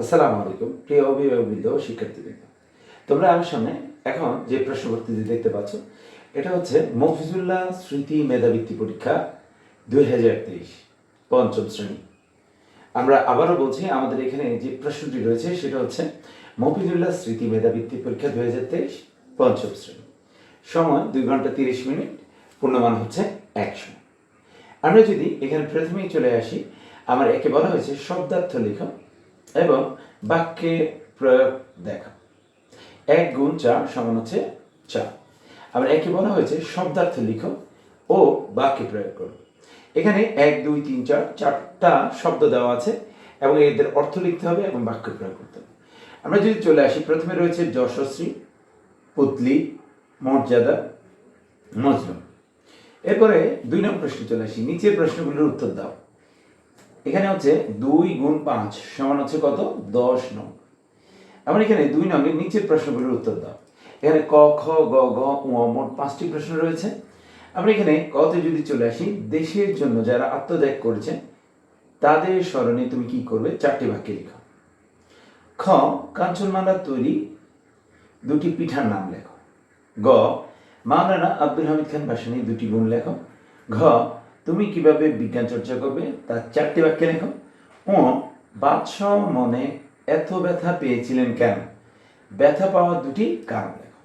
আসসালামু আলাইকুম, প্রিয় অভিভাবকবৃন্দ ও শিক্ষার্থীবৃন্দ। তোমরা আমার সামনে এখন যে প্রশ্নপত্রটি দেখতে পাচ্ছ, এটা হচ্ছে মফিজুল্লাহ স্মৃতি মেধাবৃত্তি পরীক্ষা দুই হাজার তেইশ, পঞ্চম শ্রেণি। আমরা আবারও বলছি, আমাদের এখানে যে প্রশ্নটি রয়েছে, সেটা হচ্ছে মফিজুল্লাহ স্মৃতি মেধাবৃত্তি পরীক্ষা দুই হাজার তেইশ, পঞ্চম শ্রেণি। সময় দুই ঘণ্টা তিরিশ মিনিট, পূর্ণমান হচ্ছে একশো আমরা যদি এখানে প্রথমেই চলে আসি, আমার একে বলা হয়েছে শব্দার্থ লেখা এবং বাক্যে প্রয়োগ দেখা। এক গুণ চার সমান হচ্ছে চার। আবার একে বলা হয়েছে শব্দার্থ লিখো ও বাক্যে প্রয়োগ করো। এখানে এক, দুই, তিন, চার, চারটা শব্দ দেওয়া আছে এবং এদের অর্থ লিখতে হবে এবং বাক্য প্রয়োগ করতে হবে। আমরা যদি চলে আসি, প্রথমে রয়েছে যশস্বী, পুতলি, মর্যাদা, মজলুম। এরপরে দুই নম্বর প্রশ্ন চলে আসি, নিচের প্রশ্নগুলোর উত্তর দাও। এখানে হচ্ছে দুই গুণ পাঁচ সমান হচ্ছে কত? দশ নং। আমরা এখানে দুই নঙ্গের নিচের প্রশ্নগুলোর উত্তর দাও। এখানে ক, খ, গ গ মোট পাঁচটি প্রশ্ন রয়েছে। আমরা এখানে কতে যদি চলে আসি, দেশের জন্য যারা আত্মত্যাগ করেছে, তাদের স্মরণে তুমি কি করবে? চারটি বাক্যে লিখো। খ, কাঞ্চনমালার তৈরি দুটি পিঠার নাম লেখো। গ, মাওলানা আব্দুল হামিদ খান ভাসানী দুটি গুণ লেখো। ঘ তুমি কীভাবে বিজ্ঞান চর্চা করবে? তার চারটি বাক্যে লেখো। ও বাদশাহ মনে এত ব্যথা পেয়েছিলেন কেন? ব্যথা পাওয়ার দুটি কারণ লেখো।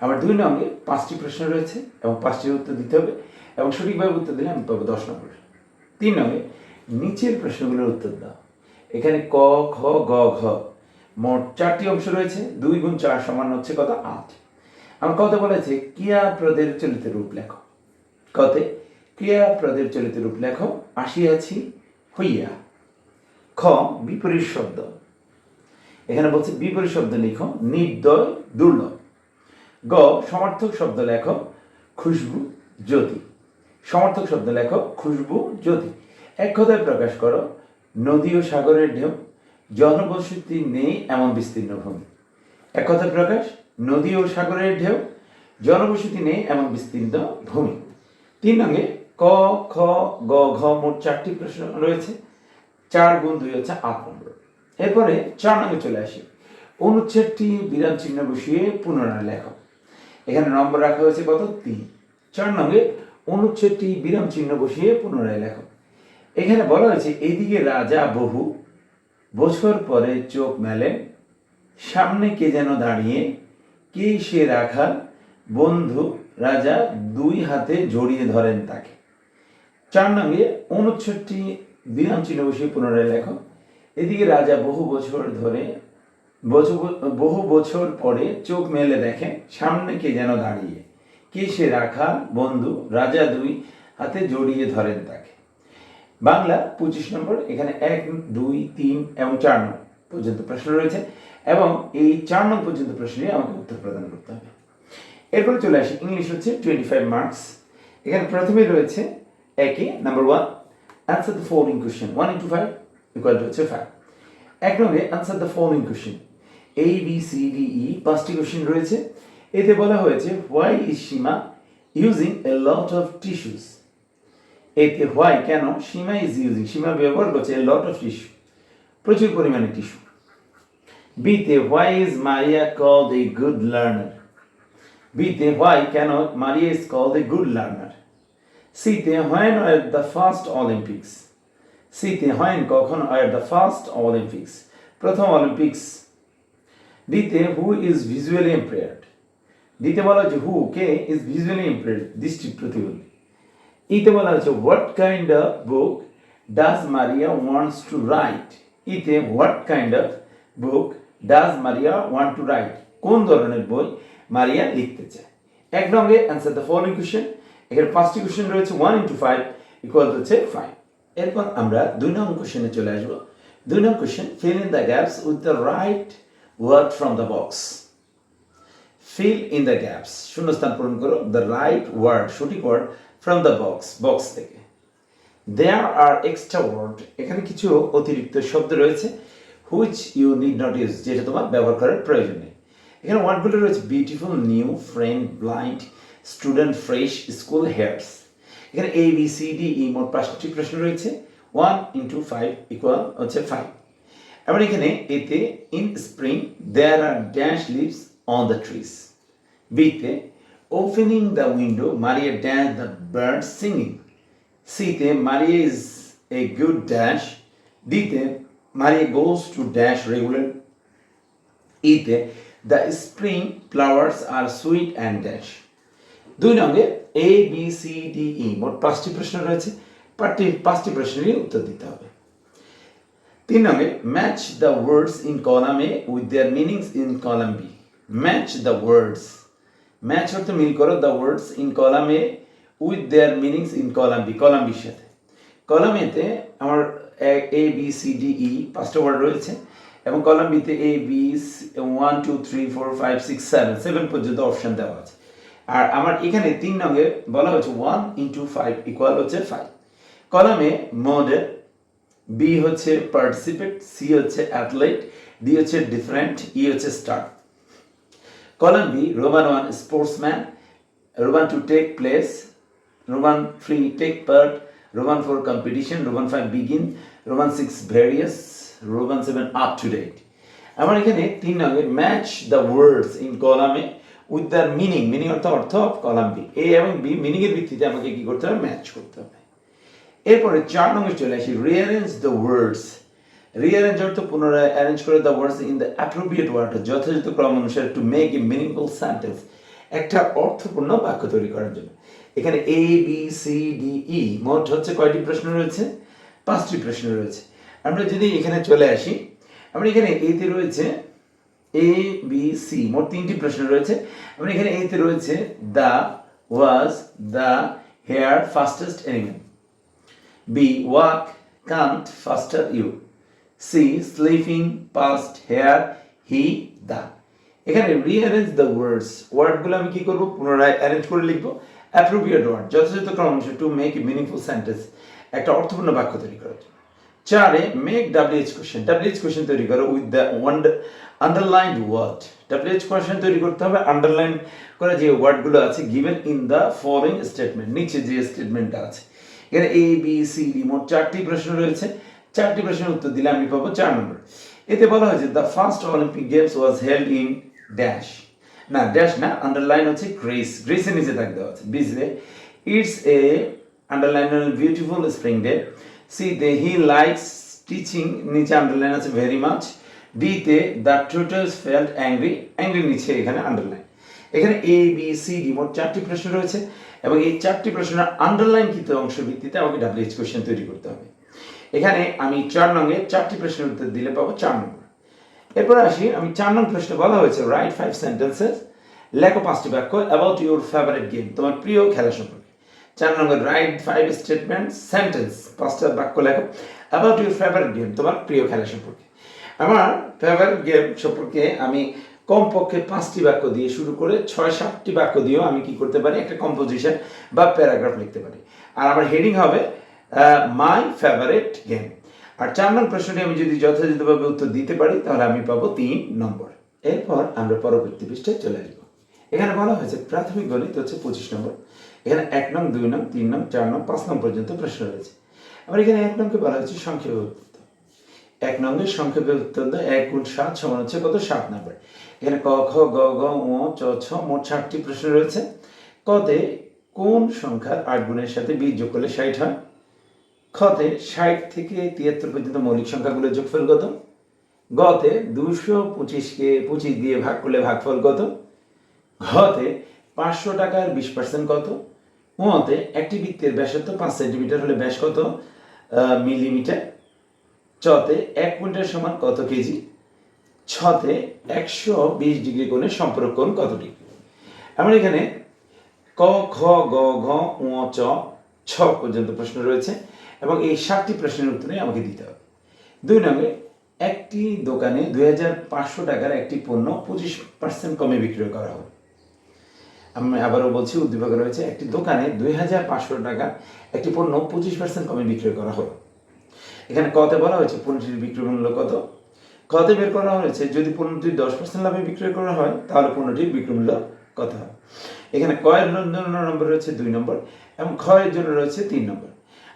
আমার দুই নঙ্গে পাঁচটি প্রশ্ন রয়েছে এবং পাঁচটির উত্তর দিতে হবে এবং সঠিকভাবে উত্তর দিলে আমি পাবো দশ নম্বর। তিন নঙ্গে নিচের প্রশ্নগুলোর উত্তর দাও। এখানে ক খ গ, ঘ মোট চারটি অংশ রয়েছে। দুই গুণ চার সমান হচ্ছে কত? আট। আমার কথা বলেছে? ক্রিয়াপ্রদের চলিত রূপ লেখো। কতে ক্রিয়াপ্রদের চলিত রূপ লেখো, আসিয়াছি হইয়া। খ, বিপরীত শব্দ। এখানে বলছে বিপরীত শব্দ লিখো, নির্দয়, দুর্লভ। গ, সমার্থক শব্দ লেখো, খুশবু, জ্যোতি। সমার্থক শব্দ লেখো, খুশবু, জ্যোতি। এক কথায় প্রকাশ করো, নদী ও সাগরের ঢেউ, জনবসতি নেই এমন বিস্তীর্ণ ভূমি। এক কথায় প্রকাশ, নদী ও সাগরের ঢেউ, জনবসতি নেই এমন বিস্তীর্ণ ভূমি। তিন নঙ্গে ক, খ, গ, ঘ মোট চারটি প্রশ্ন রয়েছে। চার গুণ দুই হচ্ছে আট নম্বর। এরপরে চার নঙ্গে চলে আসি। অনুচ্ছেদটি বিরাম চিহ্ন বসিয়ে পুনরায় লেখ। এখানে নম্বর রাখা হয়েছে কত? তিন। চার নঙ্গে অনুচ্ছেদটি বিরাম চিহ্ন বসিয়ে পুনরায় লেখ। এখানে বলা হয়েছে, এদিকে রাজা বহু, বছর পরে চোখ মেলেন সামনে কে যেন দাঁড়িয়ে, কে সে রাখা, বন্ধু, রাজা দুই হাতে জড়িয়ে ধরেন তাকে। চার নঙ্গে অনুচ্ছেদটি বিরাম চিহ্ন বসিয়ে পুনরায় লেখো। এদিকে রাজা বহু বছর ধরে, বহু বছর পরে চোখ মেলে দেখেন, সামনে কে যেন দাঁড়িয়ে। কে সে রাখা, বন্ধু, রাজা দুই হাতে জড়িয়ে ধরেন তাকে। বাংলা পঁচিশ নম্বর, এখানে এক, দুই, তিন এবং চার নম্বর পর্যন্ত প্রশ্ন রয়েছে এবং এই চার নম্বর পর্যন্ত প্রশ্নে আমাকে উত্তর প্রদান করতে হবে। এরপরে চলে আসি, ইংলিশ হচ্ছে টোয়েন্টি ফাইভ মার্কস এখানে প্রথমে রয়েছে একে number one answer the following question one into five equal to হচ্ছে ফাইভ এক নম্বরে answer the following question A B C D E পাঁচটি কোশ্চেন রয়েছে। এতে বলা হয়েছে why is Seema using a lot of tissues এতে হোয়াই কেন সীমা ইজ ইউজিং সীমা ব্যবহার করছে লট অফ টিস্যু প্রচুর পরিমাণে টিস্যু বিতে why is Maria called a good learner বিতে হোয়াই কেন Maria is called a good learner সিতে when are the first Olympics সিতে হোয়েন কখন আর দ্য ফার্স্ট অলিম্পিক্স প্রথম অলিম্পিক্স দিতে হু ইজ ভিজুয়ালি ইম্পেয়ার্ড দিতে বলা হচ্ছে হু কে ইজ ভিজুয়ালি ইম্পেয়ার্ড দৃষ্টি প্রতিবন্ধী ইতে বলা হচ্ছে what kind of book does Maria wants to write ইতে what kind of book does Maria want to write কোন ধরনের বই মারিয়া লিখতে চায়? এক নঙ্গে অ্যান্সার দ্য ফলোইং কোশ্চেন এখানে পাঁচটি কোশ্চেন রয়েছে ওয়ান ইন্টু ফাইভ ইকুয়াল হচ্ছে ফাইভ এরপর আমরা দুই নং কোশ্চেনে চলে আসব। দুই নং question fill in the gaps with the right word from the box fill in the gaps শূন্যস্থান পূরণ করো দ্য রাইট ওয়ার্ড সঠিক word from the box box থেকে। দেয়ার আর এক্সট্রা ওয়ার্ড এখানে কিছু অতিরিক্ত শব্দ রয়েছে which you need not use যেটা তোমার ব্যবহার করার প্রয়োজন নেই। এখানে ওয়ার্ডগুলো রয়েছে beautiful new friend blind student fresh school hairs এখানে A B C D E মোট পাঁচটি প্রশ্ন রয়েছে। ওয়ান ইন্টু ফাইভ ইকুয়াল হচ্ছে ফাইভ এবার এখানে এতে in spring there are dash leaves on the trees বিতে opening the window Maria dash the bird singing সিতে Maria is a good dash ডিতে Maria goes to dash regular ইতে the spring flowers are sweet and dash দুই নঙ্গে A B C D E মোট পাঁচটি প্রশ্ন রয়েছে। পাঁচটি পাঁচটি প্রশ্নেরই উত্তর দিতে হবে। তিন নঙ্গে match the words in column A with their meanings in column B match the words match অর্থ মিল করো the words in column A with their meanings in column B column বির সাথে। কলাম এতে আমার A B C D E পাঁচটা word রয়েছে এবং কলাম বিতে A B one two three four five six seven seven পর্যন্ত অপশন দেওয়া আছে। আর আমার এখানে তিন নঙ্গে বলা হচ্ছে ওয়ান ইন্টু ফাইভ ইকুয়াল হচ্ছে ফাইভ কলামে মডেল বি হচ্ছে পার্টিসিপেট সি হচ্ছে অ্যাথলেট ডি হচ্ছে ডিফারেন্ট ই হচ্ছে star column B Roman one sportsman Roman two take place Roman three take part Roman four competition Roman five begin Roman six various Roman seven up to date আমার এখানে তিন নঙ্গে match the words in কলামে। With the meaning meaning অর্থ অর্থ of column B A এবং B মিনিংয়ের ভিত্তিতে আমাকে কি করতে হবে? ম্যাচ করতে হবে। এরপরে চার নম্বরে চলে আসি। রিয়ারেঞ্জ দ্য ওয়ার্ডস রিয়ারেঞ্জ অর্থ পুনরায় অ্যারেঞ্জ করে the words in the appropriate word যথাযথ ক্রম অনুসারে to make a meaningful sentence একটা অর্থপূর্ণ বাক্য তৈরি করার জন্য। এখানে A B C D E মোট হচ্ছে কয়টি প্রশ্ন রয়েছে? পাঁচটি প্রশ্ন রয়েছে। আমরা যদি এখানে চলে আসি, আমরা এখানে এতে রয়েছে এ বি সি মোট তিনটি প্রশ্ন রয়েছে। আমরা এখানে এতে রয়েছে the was the hare fastest animal B walk can't faster you C sleeping past hare he the এখানে রিঅ্যারেঞ্জ দ্য ওয়ার্ডস ওয়ার্ডগুলো আমি কি করব? পুনরায় অ্যারেঞ্জ করে লিখব। অ্যাপ্রোপ্রিয়েট ওয়ার্ড যথাযথ ক্রম টু মেক মিনিংফুল সেন্টেন্স একটা অর্থপূর্ণ বাক্য তৈরি করার জন্য। চারে make WH question WH question তৈরি করো with the one underlined word WH question তৈরি করতে হবে আন্ডারলাইন করা যে ওয়ার্ডগুলো আছে given in the following statement নিচে যে স্টেটমেন্টটা আছে। এখানে এ বি সি ডি মোট চারটি প্রশ্ন রয়েছে। চারটি প্রশ্নের উত্তর দিলে আমি পাবো চার নম্বর। এতে বলা হয়েছে the first Olympic games was held in dash না ড্যাশ না আন্ডারলাইন হচ্ছে গ্রেস গ্রেসের নিচে দেওয়া আছে বিজলে it's a underline beautiful spring day C they he likes teaching নিচে আন্ডারলাইন আছে ভেরি মাচ ডি তে the tutors felt angry angry নিচে এখানে আন্ডারলাইন এখানে এ বি সি ডি মোট চারটি প্রশ্ন রয়েছে এবং এই চারটি প্রশ্নের আন্ডারলাইনকৃত অংশ ভিত্তিতে আমাকে ডাব্লিউএইচ কোশ্চেন তৈরি করতে হবে। এখানে আমি চার নঙ্গে চারটি প্রশ্নের উত্তর দিলে পাবো চার নম্বর এরপর আসি, আমি চার নং প্রশ্নে বলা হয়েছে রাইট ফাইভ সেন্টেন্সেস লেখো পাঁচটি বাক্য অ্যাবাউট ইউর ফেভারিট গেম তোমার প্রিয় খেলা সম্পর্কে। চার নম্বর রাইট ফাইভ স্টেটমেন্ট সেন্টেন্স পাঁচটা বাক্য লেখো অ্যাবাউট ইউর ফেভারিট গেম তোমার প্রিয় খেলা সম্পর্কে। আমার ফেভারিট গেম সম্পর্কে আমি কমপক্ষে পাঁচটি বাক্য দিয়ে শুরু করে ছয়, সাতটি বাক্য দিয়েও আমি কি করতে পারি? একটা কম্পোজিশন বা প্যারাগ্রাফ লিখতে পারি। আর আমার হেডিং হবে মাই ফেভারিট গেম আর চার নং প্রশ্নটি আমি যদি যথাযথভাবে উত্তর দিতে পারি, তাহলে আমি পাবো তিন নম্বর। এরপর আমরা পরবর্তী পৃষ্ঠায় চলে আসব। এখানে বলা হয়েছে, প্রাথমিক গণিত হচ্ছে পঁচিশ নম্বর। এখানে এক নং, দুই নং, তিন নং, চার নং, পাঁচ নং পর্যন্ত প্রশ্ন রয়েছে। আবার এখানে এক নংকে বলা হয়েছে সংক্ষেপে এক নঙ্গের সংক্ষেপে দেয়, এক গুণ সাত সমান হচ্ছে কত? সাত নম্বর এখানে ক, খ, গ গ ও চ, ছ মোট ষাটটি প্রশ্ন রয়েছে। কতে কোন সংখ্যার আট গুণের সাথে বীজ যোগ করলে ষাট হয়? খতে ষাট থেকে তিয়াত্তর পর্যন্ত মৌলিক সংখ্যাগুলোর যোগফল কত? গতে দুশো পঁচিশকে পঁচিশ দিয়ে ভাগ করলে ভাগফল কত? ঘতে পাঁচশো টাকার বিশ পার্সেন্ট কত? উতে একটি বৃত্তের ব্যাসার্ধ পাঁচ সেন্টিমিটার হলে ব্যাস কত? মিলিমিটার। চতে এক কুইন্টাল সমান কত কেজি? ছতে একশো বিশ ডিগ্রি কোণে সম্পর্ক কোণ কত ডিগ্রি? আমার এখানে ক খ গ, ঘ উ চ, ছ পর্যন্ত প্রশ্ন রয়েছে এবং এই সাতটি প্রশ্নের উত্তরে আমাকে দিতে হবে। দুই নম্বরে, একটি দোকানে দুই হাজার পাঁচশো টাকার একটি পণ্য পঁচিশ পার্সেন্ট কমে বিক্রয় করা হবে আমি আবারও বলছি, উদ্দীপক রয়েছে, একটি দোকানে দুই হাজার পাঁচশো টাকা একটি পণ্য পঁচিশ পার্সেন্ট কমে বিক্রয় করা হলো এখানে কতে বলা হয়েছে, পণ্যটির বিক্রয় মূল্য কত? কতে বের করা হয়েছে, যদি পণ্যটি দশ পার্সেন্ট লাভে বিক্রয় করা হয়, তাহলে পণ্যটির বিক্রয় মূল্য কত হয় এখানে কয়ের জন্য নম্বর রয়েছে দুই নম্বর, এবং ক্ষয়ের জন্য রয়েছে তিন নম্বর।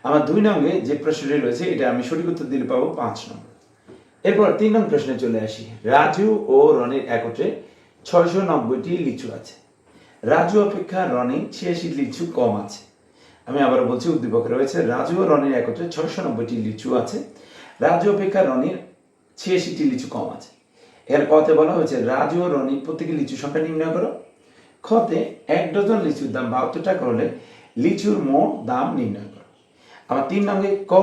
আমার দুই নম্বরে যে প্রশ্নটি রয়েছে, এটা আমি সঠিক উত্তর দিলে পাবো পাঁচ নম্বর। এরপর তিন নং প্রশ্নে চলে আসি। রাজু ও রনির একত্রে ছয়শো নব্বইটি লিচু আছে। রাজু অপেক্ষা রনি ছিয়াশি লিচু কম আছে। আমি আবার বলছি, উদ্দীপক রয়েছে। রাজু ও রনির একত্রে ছয়শো নব্বইটি লিচু আছে। রাজু অপেক্ষা রনির ছিয়াশিটি লিচু কম আছে। এর কতে বলা হয়েছে, রাজু ও রনির প্রত্যেকে লিচু সংখ্যা নির্ণয় করো। খতে এক ডজন লিচুর দাম বাহাত্তর টাকা হলে লিচুর মোট দাম নির্ণয় করো। আমার তিন নঙ্গে ক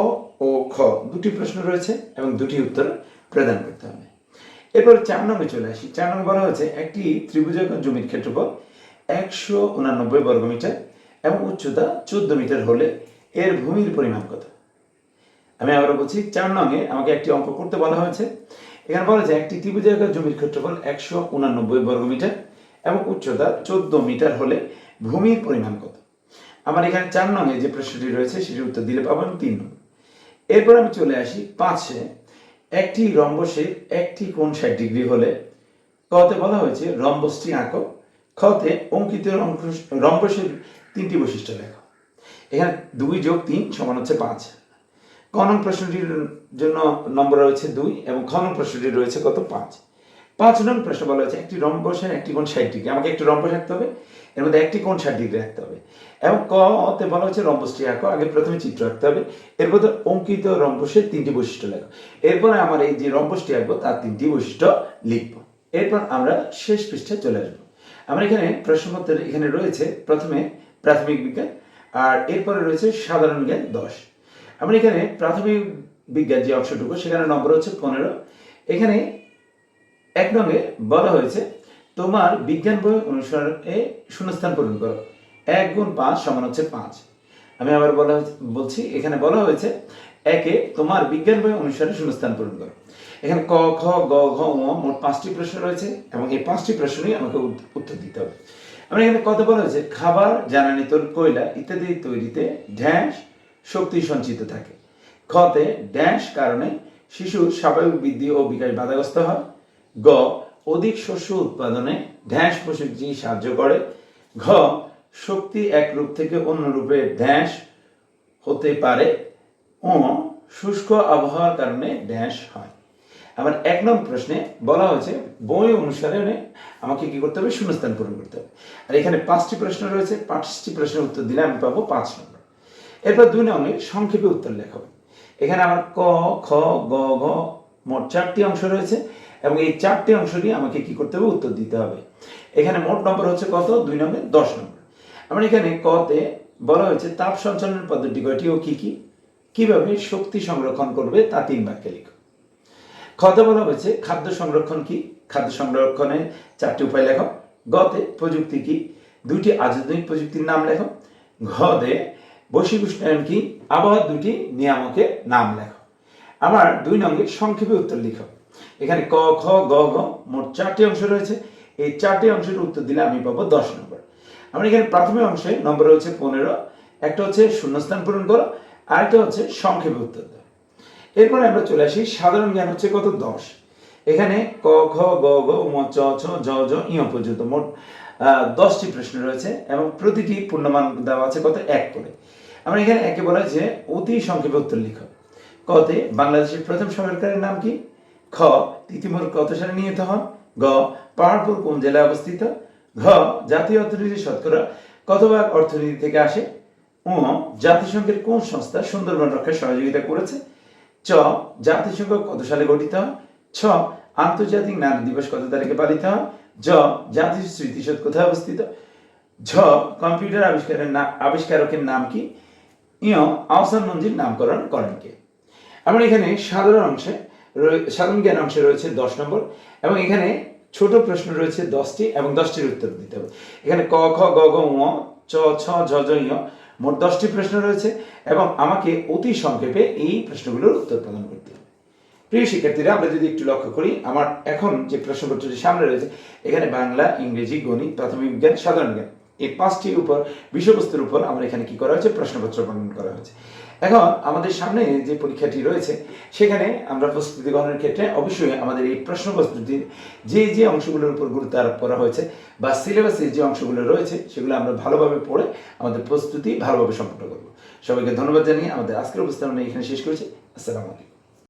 ও খ, দুটি প্রশ্ন রয়েছে এবং দুটি উত্তর প্রদান করতে হবে। এরপর চার নম্বরে চলে আসি। চার নম্বর বলা হয়েছে, একটি ত্রিভুজাকার জমির ক্ষেত্রফল একশো উনানব্বই বর্গমিটার। এবং উচ্চতা চোদ্দ মিটার হলে এর ভূমির পরিমাণ কত? আমি আবারও বলছি, চার নঙে আমাকে একটি অঙ্ক করতে বলা হয়েছে। এখানে বলা হয়েছে, একটি ত্রিভুজাকার জমির ক্ষেত্রফল একশো উনানব্বই বর্গমিটার এবং উচ্চতা চোদ্দ মিটার হলে ভূমির পরিমাণ কত? আমার এখানে চার নঙে যে প্রশ্নটি রয়েছে সেটির উত্তর দিলে পাবেন তিন নং। এরপর আমি চলে আসি পাঁচে। একটি রম্বসের একটি কোণ ষাট ডিগ্রি হলে কতে বলা হয়েছে রম্বসটি আঁকো। খতে অঙ্কিত রম্বস- রম্বসের তিনটি বৈশিষ্ট্য লেখো। এখানে দুই যোগ তিন সমান হচ্ছে পাঁচ। ক নং প্রশ্নটির জন্য নম্বর রয়েছে দুই এবং খনন প্রশ্নটি রয়েছে কত পাঁচ। পাঁচ নং প্রশ্ন বলা হয়েছে, একটি রম্বসের একটি কোণ ষাট ডিগ্রি। আমাকে একটি রম্বস রাখতে হবে। এর মধ্যে একটি কোণ ষাট ডিগ্রি রাখতে হবে। এবং ক তে বলা হচ্ছে রম্বসটি আঁকো আগে প্রথমে চিত্র রাখতে হবে। এরপর অঙ্কিত রম্বসের তিনটি বৈশিষ্ট্য লেখো। এরপরে আমার এই যে রম্বসটি আঁকবো, তার তিনটি বৈশিষ্ট্য লিখব। এরপর আমরা শেষ পৃষ্ঠায় চলে আসব। আমরা এখানে প্রশ্নপত্রের, এখানে রয়েছে প্রথমে প্রাথমিক বিজ্ঞান, আর এরপরে রয়েছে সাধারণ জ্ঞান দশ। আমরা এখানে প্রাথমিক বিজ্ঞান যে অংশটুকু, সেখানে নম্বর হচ্ছে পনেরো। এখানে এক নম্বরে বলা হয়েছে, তোমার বিজ্ঞান বই অনুসারে শূন্যস্থান পূরণ করো। এক গুণ পাঁচ সমান হচ্ছে পাঁচ। আমি আবার বলা বলছি, এখানে বলা হয়েছে, একে তোমার বিজ্ঞান বই অনুসারে শূন্যস্থান পূরণ করো। এখানে ক, খ, গ, ঘ মোট পাঁচটি প্রশ্ন রয়েছে, এবং এই পাঁচটি প্রশ্নই আমাকে উত্তর দিতে হবে। আমরা এখানে কত বলা হয়েছে? খাবার, জ্বালানি তোর কয়লা ইত্যাদি তৈরিতে ঢ্যাঁস শক্তি সঞ্চিত থাকে। খতে ড্যাশ কারণে শিশুর স্বাভাবিক বৃদ্ধি ও বিকাশ বাধাগ্রস্ত হয়। গ, অধিক শস্য উৎপাদনে ঢ্যাঁস প্রযুক্তি সাহায্য করে। ঘ, শক্তি এক রূপ থেকে অন্য রূপে ঢ্যাঁস হতে পারে ও শুষ্ক আবহাওয়ার কারণে ড্যাশ হয়। আবার এক নং প্রশ্নে বলা হয়েছে, বই অনুসারে আমাকে কি করতে হবে? শূন্যস্থান পূরণ করতে হবে। আর এখানে পাঁচটি প্রশ্ন রয়েছে, পাঁচটি প্রশ্নের উত্তর দিলে আমি পাবো পাঁচ নম্বর এরপর দুই নম্বরে সংক্ষেপে উত্তর লেখা। হবে এখানে আমার ক, খ, গ, ঘ মোট চারটি অংশ রয়েছে এবং এই চারটি অংশ নিয়ে আমাকে কি করতে হবে? উত্তর দিতে হবে। এখানে মোট নম্বর হচ্ছে কত? দুই নম্বর দশ নম্বর আমার এখানে কতে বলা হয়েছে, তাপ সঞ্চালনের পদ্ধতি কয়টি ও কি কি? কীভাবে শক্তি সংরক্ষণ করবে? তা তিন বাক্যে লিখো। খতে বলা হয়েছে। খাদ্য সংরক্ষণ কি? খাদ্য সংরক্ষণের চারটি উপায় লেখো। গতে প্রযুক্তি কি? দুইটি আধুনিক প্রযুক্তির নাম লেখো। ঘদে বৈশ্বিক উষ্ণায়ন কি? আবহাওয়ার দুটি নিয়ামকের নাম লেখো। আমার দুই নঙ্গে সংক্ষেপে উত্তর লিখো। এখানে ক, খ, গ ঘ মোট চারটি অংশ রয়েছে। এই চারটি অংশের উত্তর দিলে আমি পাবো দশ নম্বর। আমরা এখানে প্রাথমিক অংশে নম্বর হচ্ছে পনেরো, একটা হচ্ছে শূন্যস্থান পূরণ করো, আরেকটা হচ্ছে সংক্ষেপে উত্তর দাও। এরপরে আমরা চলে আসি, সাধারণ জ্ঞান হচ্ছে কত? দশ। এখানে ক খ গ গ ম, চ ছ জ জ ইয় পর্যন্ত মোট দশটি প্রশ্ন রয়েছে এবং প্রতিটি পূর্ণমান দেওয়া আছে কত? এক করে। আমরা এখানে একে বলা হয়েছে অতি সংক্ষেপে উত্তর লিখো। কতে বাংলাদেশের প্রথম সরকারের নাম কি? খ, তিতিমুর কত সালে নিহত হন? গ, পাহাড়পুর কোন জেলায় অবস্থিত? ঘ, জাতীয় অর্থনীতি শতকরা কত ভাগ অর্থনীতি থেকে আসে? ও জাতিসংঘের কোন সংস্থা সুন্দরবন রক্ষায় সহযোগিতা করেছে? চ, জাতিসংঘ কত সালে গঠিত? ছ, আন্তর্জাতিক নারী দিবস কত তারিখে পালিত? জ জাতীয় স্মৃতিসৌধ কোথায় অবস্থিত? ঝ, কম্পিউটার আবিষ্কারের না, আবিষ্কারকের নাম কি? ইয় আহসান মঞ্জির নামকরণ করেন কে? আমরা এখানে সাধারণ অংশে সাধারণ জ্ঞান অংশে রয়েছে দশ নম্বর এবং এখানে ছোট প্রশ্ন রয়েছে দশটি এবং দশটির উত্তর দিতে হবে। এখানে ক, খ, গ গ, ঙ, চ, ছ, ঝ ঝ ইয় মোট দশটি প্রশ্ন রয়েছে এবং আমাকে অতি সংক্ষেপে এই প্রশ্নগুলোর উত্তর প্রদান করতে হবে। প্রিয় শিক্ষার্থীরা, আমরা যদি একটু লক্ষ্য করি, আমার এখন যে প্রশ্নপত্রটি সামনে রয়েছে, এখানে বাংলা, ইংরেজি, গণিত, প্রাথমিক বিজ্ঞান, সাধারণ জ্ঞান। এই পাঁচটির উপর, বিষয়বস্তুর উপর আমার এখানে কি করা হয়েছে? প্রশ্নপত্র বর্ণন করা হয়েছে। এখন আমাদের সামনে যে পরীক্ষাটি রয়েছে, সেখানে আমরা প্রস্তুতি গ্রহণের ক্ষেত্রে অবশ্যই আমাদের এই প্রশ্ন প্রস্তুতির যে যে অংশগুলোর উপর গুরুত্ব আরোপ করা হয়েছে বা সিলেবাসের যে অংশগুলো রয়েছে, সেগুলো আমরা ভালোভাবে পড়ে আমাদের প্রস্তুতি ভালোভাবে সম্পন্ন করব। সবাইকে ধন্যবাদ জানিয়ে আমাদের আজকের উপস্থাপনা এখানে শেষ করেছি। আসসালামু আলাইকুম।